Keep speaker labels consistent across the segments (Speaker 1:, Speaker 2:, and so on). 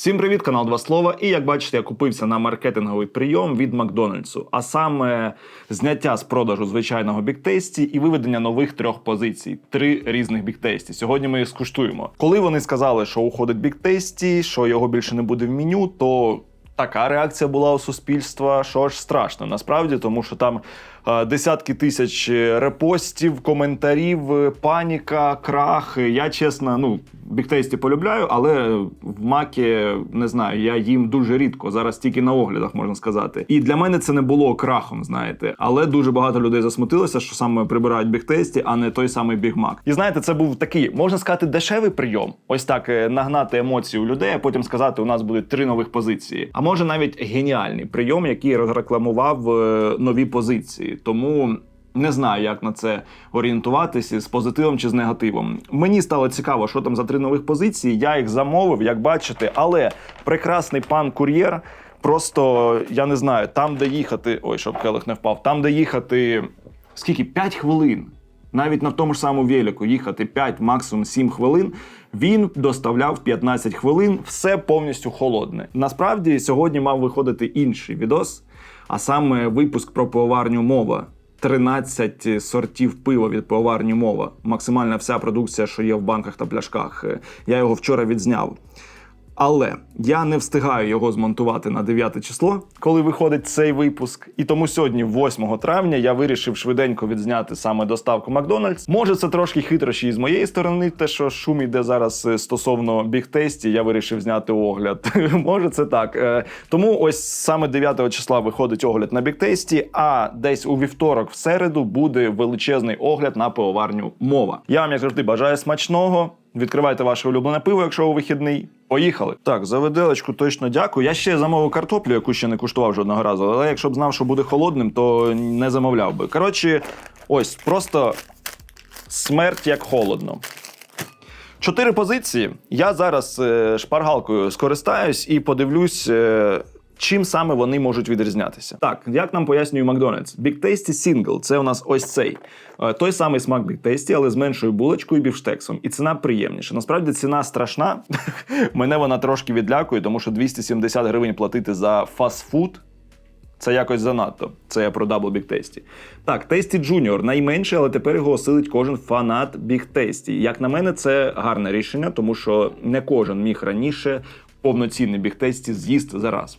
Speaker 1: Всім привіт, канал Два Слова. І як бачите, я купився на маркетинговий прийом від Макдональдсу, а саме зняття з продажу звичайного біктейсті і виведення нових трьох позицій. Три різних біктейсті. Сьогодні ми їх скуштуємо. Коли вони сказали, що уходить біктейсті, що його більше не буде в меню, то така реакція була у суспільства, що аж страшно насправді, тому що там десятки тисяч репостів, коментарів, е, паніка, крах. Я чесно, ну біктейсті полюбляю, але в макі не знаю, я їм дуже рідко. Зараз тільки на оглядах можна сказати. І для мене це не було крахом, знаєте. Але дуже багато людей засмутилося, що саме прибирають бігтейсті, а не той самий бігмак. І знаєте, це був такий, можна сказати, дешевий прийом. Ось так е, нагнати емоції у людей, а потім сказати, у нас будуть три нових позиції. А може навіть геніальний прийом, який розрекламував е, нові позиції. Тому. Не знаю, як на це орієнтуватися з позитивом чи з негативом. Мені стало цікаво, що там за три нових позиції. Я їх замовив, як бачите, але прекрасний пан кур'єр. Просто я не знаю, там, де їхати. Ой, щоб келих не впав, там, де їхати скільки? 5 хвилин. Навіть на тому ж самому велику їхати 5, максимум 7 хвилин. Він доставляв 15 хвилин, все повністю холодне. Насправді сьогодні мав виходити інший відос, а саме випуск про пивоварню мова. 13 сортів пива від пивоварні мова. Максимальна вся продукція, що є в банках та пляшках. Я його вчора відзняв. Але я не встигаю його змонтувати на 9 число, коли виходить цей випуск. І тому сьогодні, 8 травня, я вирішив швиденько відзняти саме доставку Макдональдс. Може, це трошки хитрощі із моєї сторони, те, що шум іде зараз е, стосовно бігтесті, я вирішив зняти огляд. Може, це так. Е, Тому ось саме 9 числа виходить огляд на бігтесті, а десь у вівторок, в середу, буде величезний огляд на пивоварню мова. Я вам як завжди бажаю смачного. Відкривайте ваше улюблене пиво, якщо у вихідний. Поїхали. Так, за виделочку точно дякую. Я ще замовив картоплю, яку ще не куштував жодного разу. Але якщо б знав, що буде холодним, то не замовляв би. Коротше, ось просто смерть як холодно. Чотири позиції. Я зараз е, шпаргалкою скористаюсь і подивлюсь. Е, Чим саме вони можуть відрізнятися? Так, як нам пояснює Макдональдс, Big Tasty Single – це у нас ось цей Е, той самий смак Big Tasty, але з меншою булочкою і бівштексом. І ціна приємніша. Насправді ціна страшна. Мене вона трошки відлякує, тому що 270 гривень платити за фастфуд. Це якось занадто. Це я про Double Big Tasty. Так, Tasty Junior найменший, але тепер його осилить кожен фанат Big Tasty. Як на мене, це гарне рішення, тому що не кожен міг раніше повноцінний Big Tasty з'їсти за раз.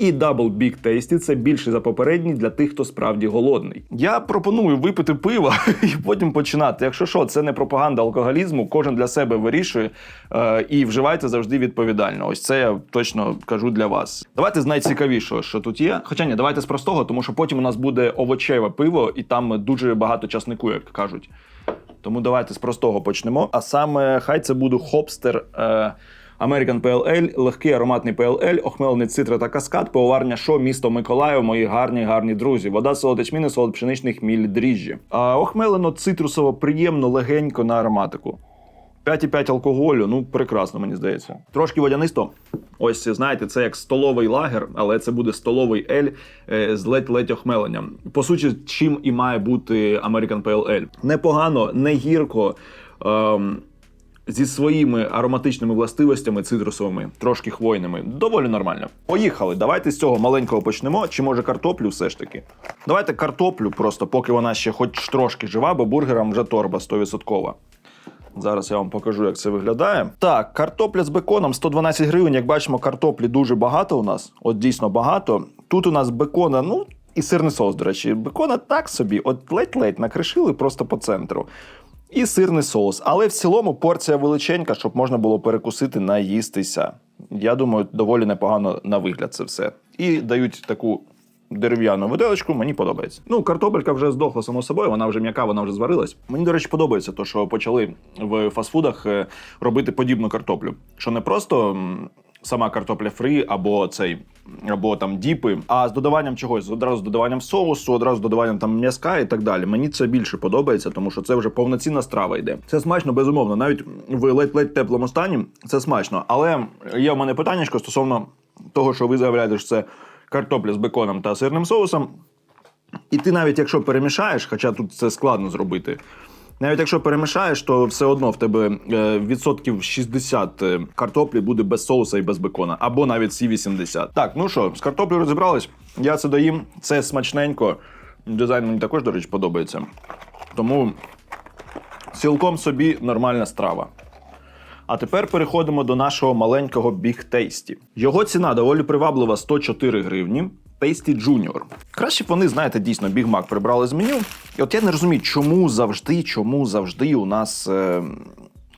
Speaker 1: І Double Big Tasty – це більше за попередній для тих, хто справді голодний. Я пропоную випити пиво і потім починати. Якщо що, це не пропаганда алкоголізму, кожен для себе вирішує е, і вживайте завжди відповідально. Ось це я точно кажу для вас. Давайте з найцікавішого, що тут є. Хоча ні, давайте з простого, тому що потім у нас буде овочеве пиво, і там дуже багато часнику, як кажуть. Тому давайте з простого почнемо. А саме хай це буде хопстер. Е, American PLL, легкий ароматний PLL, охмелений цитра та каскад, пивоварня шо, місто Миколаїв, мої гарні гарні друзі. Вода солод ячміни, солод пшеничний хміль дріжджі. А охмелено цитрусово, приємно, легенько на ароматику. 5,5 алкоголю, ну прекрасно, мені здається. Трошки водянисто. Ось знаєте, це як столовий лагер, але це буде столовий ель е, з ледь-ледь охмеленням. По суті, чим і має бути American Pale Ale. Непогано, не гірко. Ем, зі своїми ароматичними властивостями цитрусовими, трошки хвойними. Доволі нормально. Поїхали. Давайте з цього маленького почнемо. Чи може картоплю все ж таки? Давайте картоплю, просто поки вона ще хоч трошки жива, бо бургерам вже торба 100%. Зараз я вам покажу, як це виглядає. Так, картопля з беконом 112 гривень. Як бачимо, картоплі дуже багато у нас. От дійсно багато. Тут у нас бекона, ну і сирний соус, до речі. Бекона так собі, от ледь-ледь накришили просто по центру. І сирний соус. Але в цілому порція величенька, щоб можна було перекусити, наїстися. Я думаю, доволі непогано на вигляд це все. І дають таку дерев'яну виделочку, мені подобається. Ну, картопелька вже здохла само собою, вона вже м'яка, вона вже зварилась. Мені, до речі, подобається, то, що почали в фастфудах е, робити подібну картоплю. Що не просто сама картопля фрі або цей. Або там діпи, а з додаванням чогось, одразу з додаванням соусу, одразу з додаванням там м'язка і так далі. Мені це більше подобається, тому що це вже повноцінна страва йде. Це смачно, безумовно. Навіть в ледь-ледь теплому стані це смачно. Але є в мене питання стосовно того, що ви заявляєте, що це картопля з беконом та сирним соусом. І ти навіть якщо перемішаєш, хоча тут це складно зробити, Навіть якщо перемішаєш, то все одно в тебе е, відсотків 60 е, картоплі буде без соуса і без бекона, або навіть всі 80. Так, ну що, з картоплею розібрались. Я це доїм, це смачненько. Дизайн мені також, до речі, подобається. Тому цілком собі нормальна страва. А тепер переходимо до нашого маленького Big Tasty. Його ціна доволі приваблива 104 гривні. Tasty Junior. Краще б вони, знаєте, дійсно Big Mac прибрали з меню. І от я не розумію, чому завжди, чому завжди у нас е,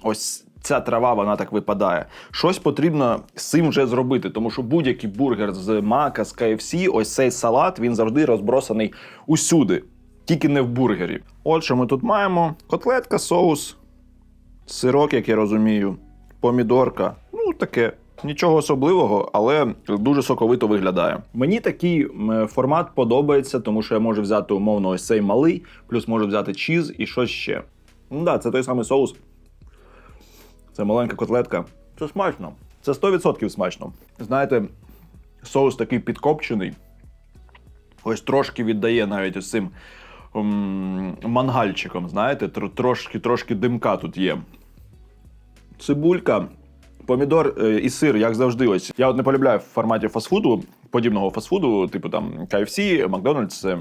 Speaker 1: ось ця трава вона так випадає. Щось потрібно з цим вже зробити, тому що будь-який бургер з Мака, з KFC, ось цей салат, він завжди розбросаний усюди, тільки не в бургері. От що ми тут маємо: котлетка, соус, сирок, як я розумію, помідорка. Ну, таке. Нічого особливого, але дуже соковито виглядає. Мені такий формат подобається, тому що я можу взяти умовно ось цей малий, плюс можу взяти чіз і щось ще. Ну да, це той самий соус. Це маленька котлетка. Це смачно. Це 100% смачно. Знаєте, соус такий підкопчений. Ось трошки віддає навіть ось цим м, мангальчиком. Знаєте, тр- трошки, трошки димка тут є. Цибулька, помідор е, і сир, як завжди. Ось я от не полюбляю в форматі фастфуду, подібного фастфуду, типу там KFC, Макдональдс. е,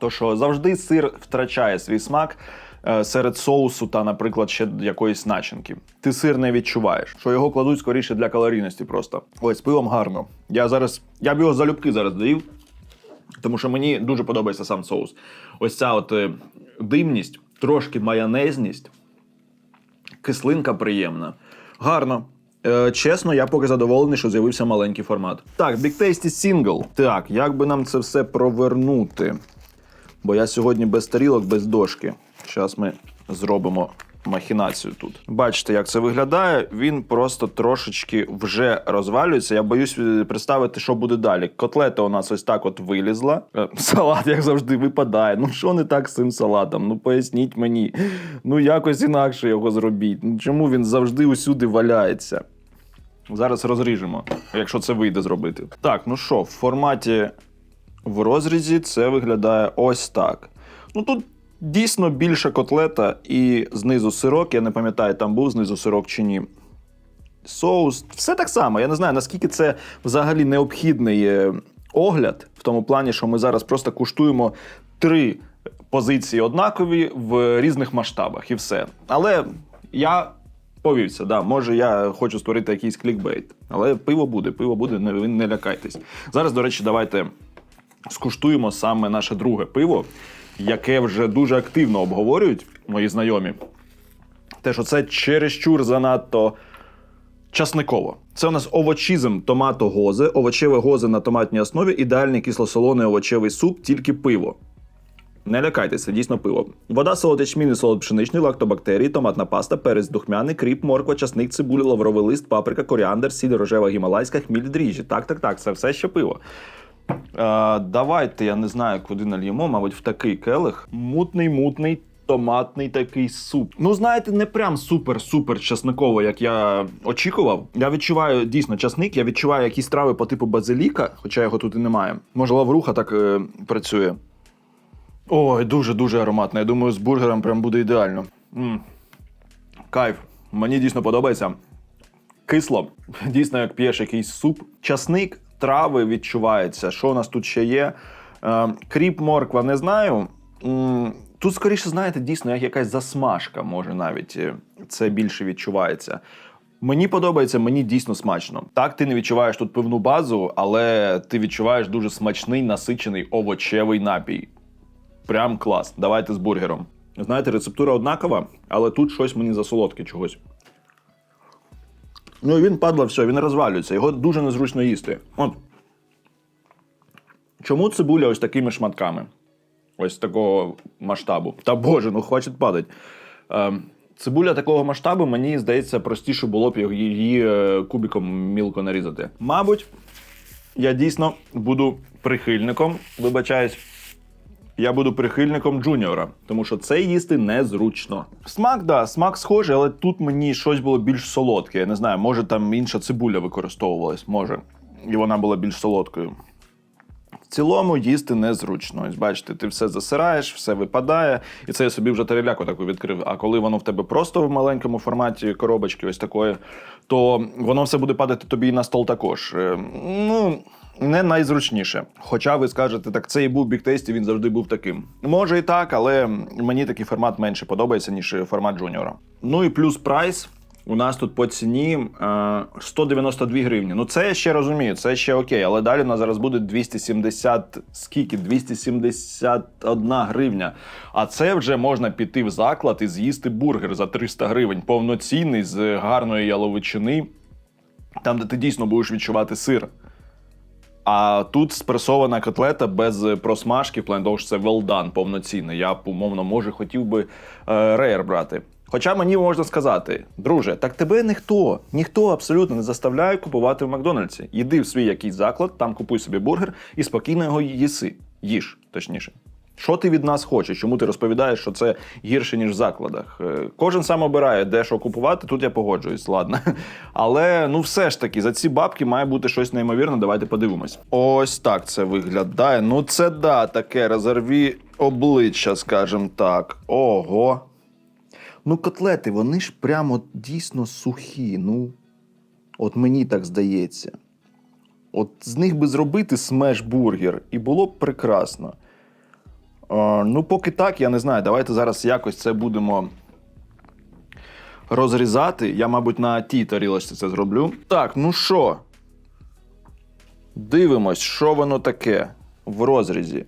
Speaker 1: То що завжди сир втрачає свій смак е, серед соусу та, наприклад, ще якоїсь начинки. Ти сир не відчуваєш, що його кладуть скоріше для калорійності просто. Ось з пивом гарно. Я зараз, я б його залюбки зараз доїв, тому що мені дуже подобається сам соус. Ось ця от димність, трошки майонезність, кислинка приємна. Гарно. Е, чесно, я поки задоволений, що з'явився маленький формат. Так, Big Tasty Single. Так, як би нам це все провернути? Бо я сьогодні без тарілок, без дошки. Зараз ми зробимо махінацію тут. Бачите, як це виглядає. Він просто трошечки вже розвалюється. Я боюсь е, представити, що буде далі. Котлета у нас ось так от вилізла. Е, Салат, як завжди, випадає. Ну що не так з цим салатом? Ну поясніть мені. Ну якось інакше його зробіть. Ну чому він завжди усюди валяється? Зараз розріжемо, якщо це вийде зробити. Так, ну що, в форматі в розрізі це виглядає ось так. Ну тут дійсно більша котлета і знизу сирок. Я не пам'ятаю, там був знизу сирок чи ні. Соус, все так само. Я не знаю, наскільки це взагалі необхідний е, огляд, в тому плані, що ми зараз просто куштуємо три позиції однакові в різних масштабах і все. Але я повівся, да, може я хочу створити якийсь клікбейт. Але пиво буде, пиво буде, не, не лякайтесь. Зараз, до речі, давайте скуштуємо саме наше друге пиво, яке вже дуже активно обговорюють мої знайомі. Те, що це чересчур занадто часниково. Це у нас овочізм томато гозе, овочеве гозе на томатній основі, ідеальний кисло-солоний овочевий суп, тільки пиво. Не лякайтеся, дійсно пиво. Вода, солод ячмінний, солод пшеничний, лактобактерії, томатна паста, перець духмяний, кріп, морква, часник, цибуля, лавровий лист, паприка, коріандр, сіль, рожева гімалайська, хміль, дріжджі. Так, так, так, це все ще пиво. Е, давайте, я не знаю, куди нальємо, мабуть, в такий келих. Мутний, мутний, томатний такий суп. Ну, знаєте, не прям супер-супер часниково, як я очікував. Я відчуваю дійсно часник, я відчуваю якісь трави по типу базиліка, хоча його тут і немає. Може, лавруха так е, працює. Ой, дуже-дуже ароматно. Я думаю, з бургером прям буде ідеально. м Кайф. Мені дійсно подобається. Кисло, дійсно, як п'єш якийсь суп. Часник, трави відчувається. Що у нас тут ще є? Е, кріп, морква, не знаю. Тут, скоріше, знаєте, дійсно, як якась засмажка, може навіть е, це більше відчувається. Мені подобається, мені дійсно смачно. Так, ти не відчуваєш тут пивну базу, але ти відчуваєш дуже смачний насичений овочевий напій. Прям клас. Давайте з бургером. Знаєте, рецептура однакова, але тут щось мені засолодке чогось. Ну він падла, все, він розвалюється. Його дуже незручно їсти. От. Чому цибуля ось такими шматками? Ось такого масштабу. Та боже, ну хватить падать. Ем, цибуля такого масштабу, мені здається, простіше було б її, е, кубиком мілко нарізати. Мабуть, я дійсно буду прихильником, вибачаюсь, я буду прихильником джуніора, тому що це їсти незручно. Смак, да, смак схожий, але тут мені щось було більш солодке. Я не знаю, може там інша цибуля використовувалась, може. І вона була більш солодкою. Цілому їсти незручно. Ось бачите, ти все засираєш, все випадає, і це я собі вже тереляку таку відкрив. А коли воно в тебе просто в маленькому форматі коробочки, ось такої, то воно все буде падати тобі і на стол також. Е, Ну. Не найзручніше. Хоча ви скажете, так це і був біктесті, він завжди був таким. Може і так, але мені такий формат менше подобається, ніж формат джуніора. Ну і плюс прайс. У нас тут по ціні е, 192 гривні. Ну це я ще розумію, це ще окей. Але далі у нас зараз буде 270, скільки? 271 гривня. А це вже можна піти в заклад і з'їсти бургер за 300 гривень, повноцінний з гарної яловичини, там, де ти дійсно будеш відчувати сир. А тут спресована котлета без просмажки, в плані того, що це well done повноцінний. Я умовно, може, хотів би е, рейер брати. Хоча мені можна сказати, друже, так тебе ніхто, ніхто абсолютно не заставляє купувати в Макдональдсі. Йди в свій якийсь заклад, там купуй собі бургер і спокійно його їси. Їж, точніше. Що ти від нас хочеш? Чому ти розповідаєш, що це гірше, ніж в закладах? Е, Кожен сам обирає, де що купувати, тут я погоджуюсь, ладно. Але ну все ж таки, за ці бабки має бути щось неймовірне. Давайте подивимось. Ось так це виглядає. Ну, це да, таке розорві обличчя, скажімо так. Ого. Ну, котлети, вони ж прямо дійсно сухі. Ну, от мені так здається. От з них би зробити смеш-бургер, і було б прекрасно. Е, ну, поки так, я не знаю. Давайте зараз якось це будемо розрізати. Я, мабуть, на тій тарілочці це зроблю. Так, ну що? Дивимось, що воно таке в розрізі.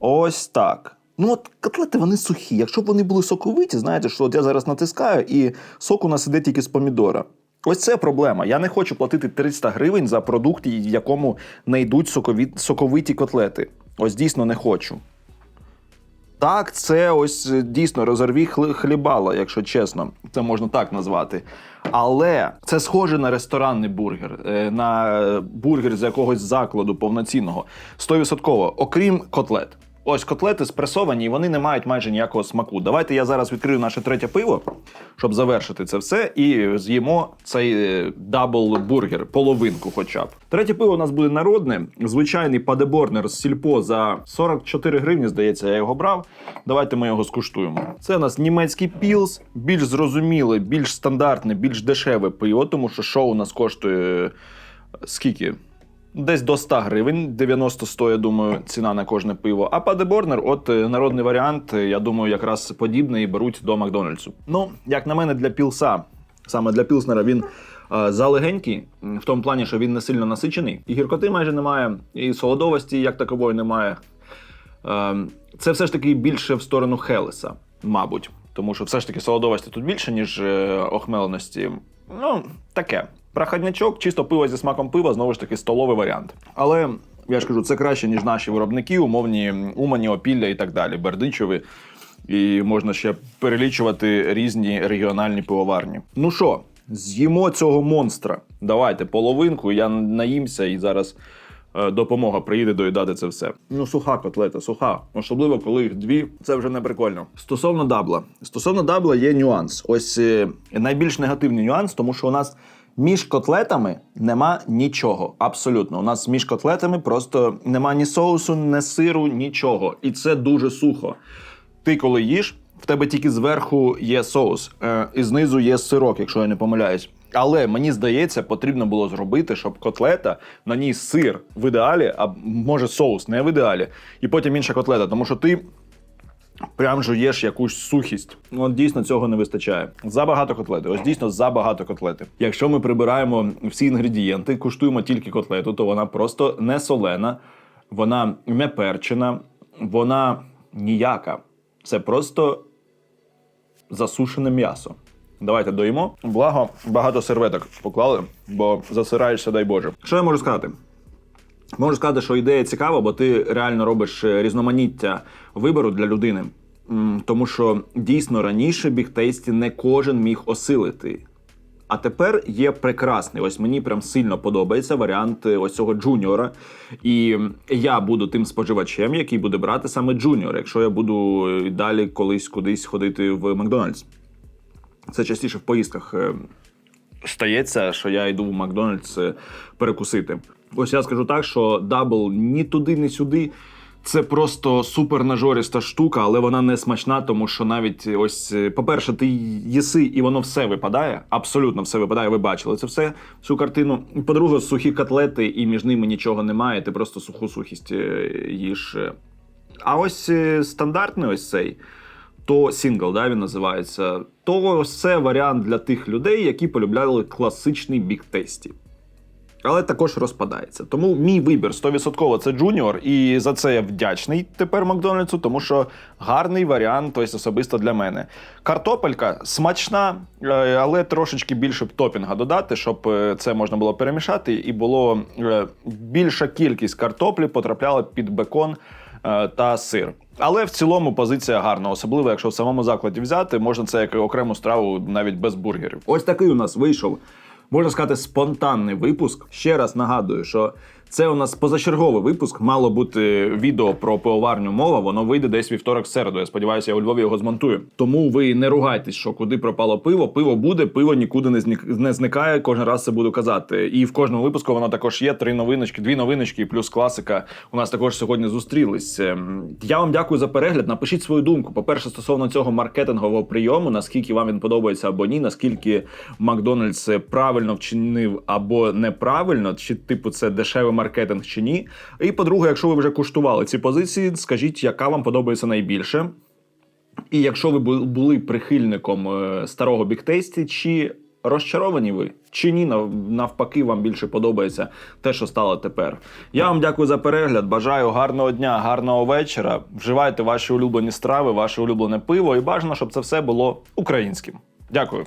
Speaker 1: Ось так. Ну, от котлети вони сухі. Якщо б вони були соковиті, знаєте, що от я зараз натискаю, і сок у нас іде тільки з помідора. Ось це проблема. Я не хочу платити 300 гривень за продукт, в якому не йдуть сокові... соковиті котлети. Ось дійсно не хочу. Так, це ось е, дійсно розорві хлібала, якщо чесно, це можна так назвати. Але це схоже на ресторанний бургер, е, на е, бургер з якогось закладу повноцінного. 100%, окрім котлет. Ось котлети спресовані, і вони не мають майже ніякого смаку. Давайте я зараз відкрию наше третє пиво, щоб завершити це все, і з'їмо цей е, дабл бургер, половинку хоча б. Третє пиво у нас буде народне, звичайний падеборнер з сільпо за 44 гривні, здається, я його брав. Давайте ми його скуштуємо. Це у нас німецький пілс, більш зрозуміле, більш стандартне, більш дешеве пиво, тому що шоу у нас коштує е, скільки? Десь до 100 гривень, 90-100, я думаю, ціна на кожне пиво. А падеборнер, от е, народний варіант, е, я думаю, якраз подібний беруть до Макдональдсу. Ну, як на мене, для пілса, саме для пілснера, він е, залегенький, в тому плані, що він не сильно насичений. І гіркоти майже немає, і солодовості як такової немає. Е, Це все ж таки більше в сторону Хелеса, мабуть. Тому що все ж таки солодовості тут більше, ніж охмеленості. Ну, таке. Проходнячок, чисто пиво зі смаком пива, знову ж таки, столовий варіант. Але я ж кажу, це краще, ніж наші виробники, умовні Умані, Опілля і так далі, Бердичеві. І можна ще перелічувати різні регіональні пивоварні. Ну що, з'їмо цього монстра. Давайте половинку, я наїмся і зараз е, допомога приїде доїдати це все. Ну, суха котлета, суха. Особливо, коли їх дві, це вже не прикольно. Стосовно дабла. Стосовно дабла є нюанс. Ось е, найбільш негативний нюанс, тому що у нас між котлетами нема нічого. Абсолютно. У нас між котлетами просто нема ні соусу, ні сиру, нічого. І це дуже сухо. Ти коли їш, в тебе тільки зверху є соус, е, і знизу є сирок, якщо я не помиляюсь. Але мені здається, потрібно було зробити, щоб котлета на ній сир в ідеалі, а може соус не в ідеалі, і потім інша котлета. Тому що ти прям жуєш якусь сухість. Ну, От дійсно цього не вистачає. Забагато котлети. Ось дійсно забагато котлети. Якщо ми прибираємо всі інгредієнти, куштуємо тільки котлету, то вона просто не солена, вона не перчена, вона ніяка. Це просто засушене м'ясо. Давайте доїмо. Благо, багато серветок поклали, бо засираєшся, дай Боже. Що я можу сказати? Можу сказати, що ідея цікава, бо ти реально робиш е, різноманіття вибору для людини. Тому що дійсно раніше бігтейсті не кожен міг осилити. А тепер є прекрасний. Ось мені прям сильно подобається варіант е, ось цього джуніора. І я буду тим споживачем, який буде брати саме джуніор, якщо я буду е, далі колись кудись ходити в Макдональдс. Це частіше в поїздках стається, що я йду в Макдональдс перекусити. Ось я скажу так, що дабл ні туди, ні сюди. Це просто супер нажоріста штука, але вона не смачна, тому що навіть ось, е, по-перше, ти їси, і воно все випадає. Абсолютно все випадає. Ви бачили це все, цю картину. По-друге, сухі котлети, і між ними нічого немає. Ти просто суху сухість е, їш. А ось е, стандартний ось цей. То сингл, да, він називається. То це варіант для тих людей, які полюбляли класичний бік-тесті але також розпадається. Тому мій вибір 100% це Джуніор, і за це я вдячний тепер Макдональдсу, тому що гарний варіант, ось особисто для мене. Картопелька смачна, е, але трошечки більше б топінга додати, щоб е, це можна було перемішати, і було е, більша кількість картоплі потрапляла під бекон та сир. Але в цілому позиція гарна, особливо якщо в самому закладі взяти, можна це як окрему страву навіть без бургерів. Ось такий у нас вийшов можна сказати, спонтанний випуск. Ще раз нагадую, що це у нас позачерговий випуск. Мало бути відео про пивоварню мова. Воно вийде десь вівторок середу. Я сподіваюся, я у Львові його змонтую. Тому ви не ругайтесь, що куди пропало пиво. Пиво буде, пиво нікуди не не зникає. Кожен раз це буду казати. І в кожному випуску воно також є. Три новиночки, дві новиночки, плюс класика. У нас також сьогодні зустрілись. Ем, Я вам дякую за перегляд. Напишіть свою думку. По перше, стосовно цього маркетингового прийому, наскільки вам він подобається або ні, наскільки Макдональдс правильно вчинив або неправильно, чи типу це дешевий маркетинг чи ні. І по-друге, якщо ви вже куштували ці позиції, скажіть, яка вам подобається найбільше. І якщо ви були прихильником е, старого біктейсті, чи розчаровані ви, чи ні, навпаки, вам більше подобається те, що стало тепер. Я вам дякую за перегляд. Бажаю гарного дня, гарного вечора. Вживайте ваші улюблені страви, ваше улюблене пиво, і бажано, щоб це все було українським. Дякую.